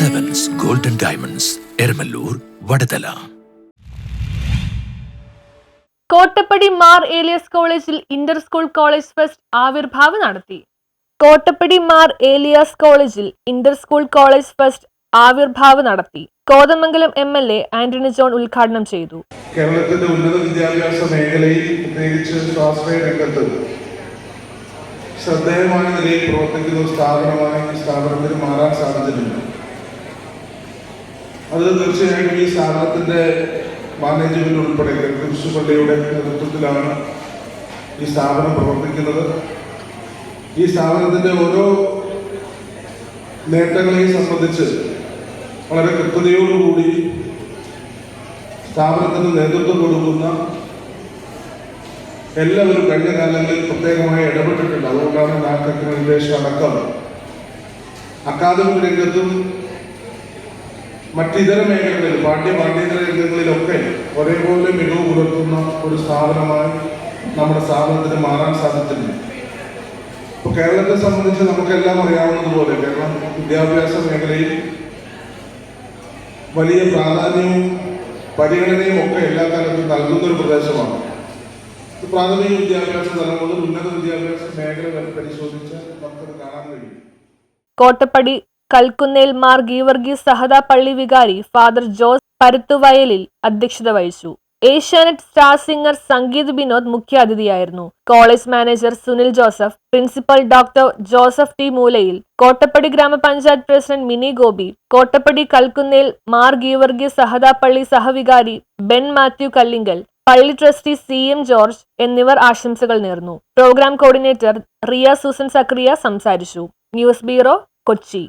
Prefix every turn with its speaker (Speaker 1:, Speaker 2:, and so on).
Speaker 1: Diamonds Eramallur Vadathala
Speaker 2: Kottappadi Mar Elias കോളേജിൽ inter school college fest Avirbhav നടത്തി. കോട്ടപ്പടി മാർ ഏലിയാസ് കോളേജിൽ inter school college fest Avirbhav നടത്തി. Kothamangalam M L A Antony John ഉദ്ഘാടനം ചെയ്തു.
Speaker 3: കേരളത്തിന്റെ ഉന്നത വിദ്യാഭ്യാസ മേഖലയിൽ പ്രത്യേകിച്ച് സ്വാശ്രയ രംഗത്ത് ശ്രദ്ധേയമായ നിലയിൽ പ്രവർത്തിക്കുന്ന സ്ഥാപനമായി സ്ഥാപനത്തിന് മാറാൻ സാധ്യതയുണ്ട് അത് തീർച്ചയായിട്ടും ഈ സ്ഥാപനത്തിന്റെ മാനേജ്മെന്റ് ഉൾപ്പെടെ ക്രിസ്തു പള്ളിയുടെ നേതൃത്വത്തിലാണ് ഈ സ്ഥാപനം പ്രവർത്തിക്കുന്നത്. ഈ സ്ഥാപനത്തിന്റെ ഓരോ നേട്ടങ്ങളെയും സംബന്ധിച്ച് വളരെ കൃത്യതയോടുകൂടി സ്ഥാപനത്തിന് നേതൃത്വം കൊടുക്കുന്ന എല്ലാവരും കഴിഞ്ഞ കാലങ്ങളിൽ പ്രത്യേകമായി ഇടപെട്ടിട്ടുണ്ട്. അതുകൊണ്ടാണ് നാക്ക് നിർദ്ദേശം അടക്കം. അക്കാദമിക് രംഗത്തും മറ്റിതര മേഖലകളിൽ പാഠ്യ പാഠ്യേതര രംഗങ്ങളിലൊക്കെ ഒരേപോലെ മികവ് പുലർത്തുന്ന ഒരു സ്ഥാപനമായി നമ്മുടെ സ്ഥാപനത്തിന് മാറാൻ സാധിച്ചില്ല ഇപ്പോൾ കേരളത്തെ സംബന്ധിച്ച് നമുക്കെല്ലാം അറിയാവുന്നതുപോലെ കേരളം വിദ്യാഭ്യാസ മേഖലയിൽ വലിയ പ്രാധാന്യവും പരിഗണനയും ഒക്കെ എല്ലാ കാലത്തും നൽകുന്ന ഒരു പ്രദേശമാണ്. പ്രാഥമിക വിദ്യാഭ്യാസ തലം മുതൽ ഉന്നത വിദ്യാഭ്യാസ മേഖല പരിശോധിച്ച് നമുക്കത് കാണാൻ കഴിയും.
Speaker 2: കോട്ടപ്പടി കൽക്കുന്നേൽ മാർ ഗീവർഗീസ് സഹദ പള്ളി വികാരി ഫാദർ ജോസ് പരുത്തുവയലിൽ അധ്യക്ഷത വഹിച്ചു. Asianet star singer Sangeeth Vinod മുഖ്യാതിഥിയായിരുന്നു. College manager Sunil Joseph principal doctor Joseph T Moolayil Kottappadi ഗ്രാമപഞ്ചായത്ത് പ്രസിഡന്റ് മിനി ഗോപി കോട്ടപ്പടി കൽക്കുന്നേൽ മാർ ഗീവർഗീസ് സഹതാ പള്ളി സഹവികാരി ബെൻ മാത്യു കല്ലിങ്കൽ പള്ളി ട്രസ്റ്റി സി എം ജോർജ് എന്നിവർ ആശംസകൾ നേർന്നു. പ്രോഗ്രാം കോർഡിനേറ്റർ റിയ സൂസൻ സക്രിയ സംസാരിച്ചു. News bureau Kochi.